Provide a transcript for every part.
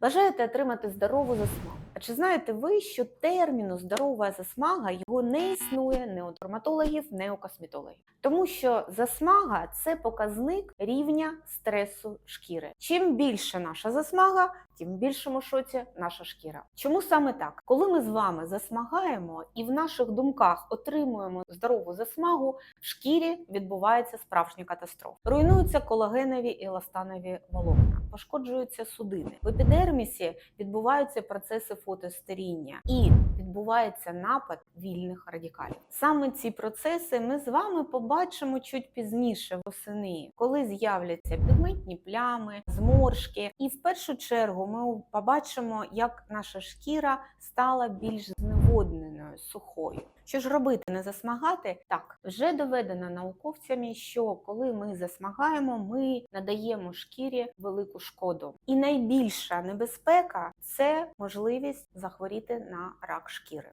Бажаєте отримати здорову засмагу? А чи знаєте ви, що терміну здорова засмага його не існує не у дерматологів, не у косметологів? Тому що засмага це показник рівня стресу шкіри. Чим більше наша засмага, тим більшому шоці наша шкіра. Чому саме так? Коли ми з вами засмагаємо і в наших думках отримуємо здорову засмагу, в шкірі відбувається справжня катастрофа. Руйнуються колагенові і еластанові волокна, пошкоджуються судини. В епідермісі відбуваються процеси фотостаріння і відбувається напад вільних радикалів. Саме ці процеси ми з вами побачимо чуть пізніше восени, коли з'являться пігментні плями, зморшки, і в першу чергу ми побачимо, як наша шкіра стала більш зневодненою, сухою. Що ж робити, не засмагати? Так, вже доведено науковцями, що коли ми засмагаємо, ми надаємо шкірі велику шкоду. І найбільша небезпека це можливість захворіти на рак.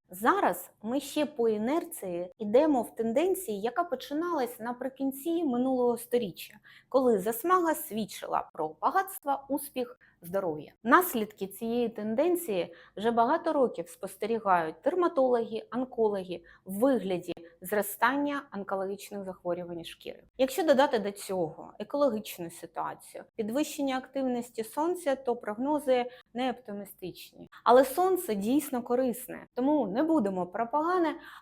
Зараз ми ще по інерції йдемо в тенденції, яка починалась наприкінці минулого сторіччя, коли засмага свідчила про багатство, успіх. Здоров'я наслідки цієї тенденції вже багато років спостерігають дерматологи, онкологи в вигляді зростання онкологічних захворювань шкіри. Якщо додати до цього екологічну ситуацію, підвищення активності сонця, то прогнози не оптимістичні. Але сонце дійсно корисне, тому не будемо про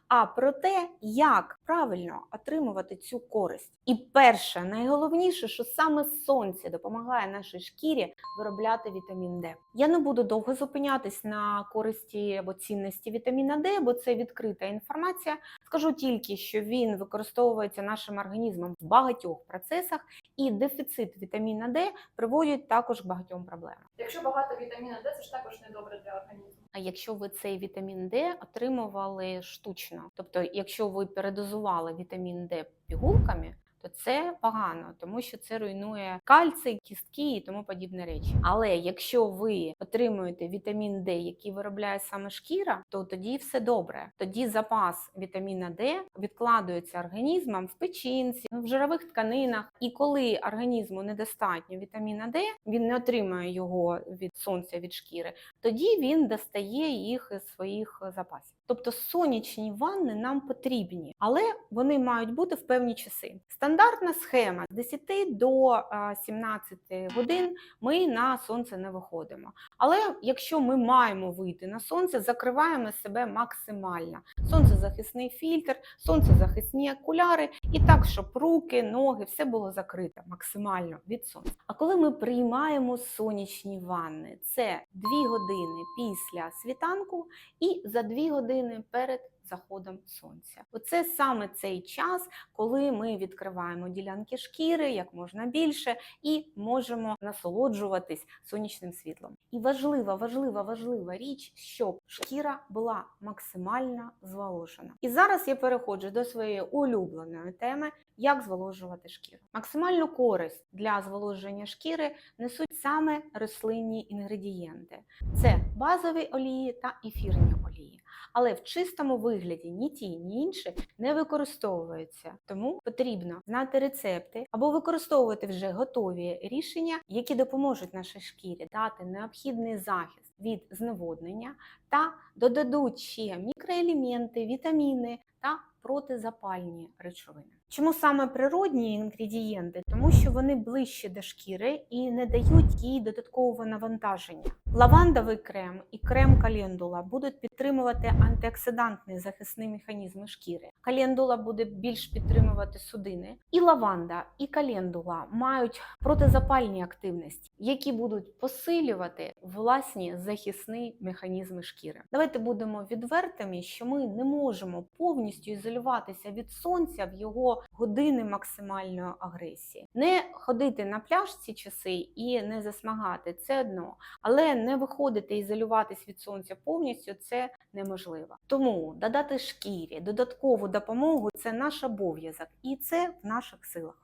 а про те, як правильно отримувати цю користь. І перше, найголовніше, що саме сонце допомагає нашій шкірі виробляти вітамін Д. Я не буду довго зупинятись на користі або цінності вітаміна Д, бо це відкрита інформація. Скажу тільки, що він використовується нашим організмом в багатьох процесах, і дефіцит вітаміна Д приводить також к багатьом проблемам. Якщо багато вітаміна Д, це ж також не добре для організму. А якщо ви цей вітамін Д отримували штучно, тобто, якщо ви передозували вітамін Д пігулками, то це погано, тому що це руйнує кальцій, кістки і тому подібні речі. Але якщо ви отримуєте вітамін Д, який виробляє саме шкіра, то тоді все добре. Тоді запас вітаміна Д відкладується організмом в печінці, в жирових тканинах. І коли організму недостатньо вітаміна Д, він не отримує його від сонця, від шкіри, тоді він достає їх із своїх запасів. Тобто сонячні ванни нам потрібні, але вони мають бути в певні часи. Стандартна схема з 10 до 17 годин ми на сонце не виходимо. Але якщо ми маємо вийти на сонце, закриваємо себе максимально. Сонцезахисний фільтр, сонцезахисні окуляри, і так, щоб руки, ноги, все було закрите максимально від сонця. А коли ми приймаємо сонячні ванни, це 2 години після світанку і за 2 години перед заходом сонця. Оце саме цей час, коли ми відкриваємо ділянки шкіри як можна більше і можемо насолоджуватись сонячним світлом. І важлива, важлива, важлива річ, щоб шкіра була максимально зволожена. І зараз я переходжу до своєї улюбленої теми. Як зволожувати шкіру? Максимальну користь для зволоження шкіри несуть саме рослинні інгредієнти: це базові олії та ефірні олії. Але в чистому вигляді ні ті, ні інші не використовуються. Тому потрібно знати рецепти або використовувати вже готові рішення, які допоможуть нашій шкірі дати необхідний захист від зневоднення та додадуть ще мікроелементи, вітаміни та протизапальні речовини. Чому саме природні інгредієнти? Тому що вони ближче до шкіри і не дають їй додаткового навантаження. Лавандовий крем і крем календула будуть підтримувати антиоксидантний захисний механізм шкіри. Календула буде більш підтримувати судини. І лаванда, і календула мають протизапальні активності, які будуть посилювати власні захисні механізми шкіри. Давайте будемо відвертими, що ми не можемо повністю ізолюватися від сонця в його години максимальної агресії. Не ходити на пляж ці часи і не засмагати це одно, але не виходити ізолюватись від сонця повністю це неможливо. Тому додати шкірі, додаткову допомогу це наш обов'язок, і це в наших силах.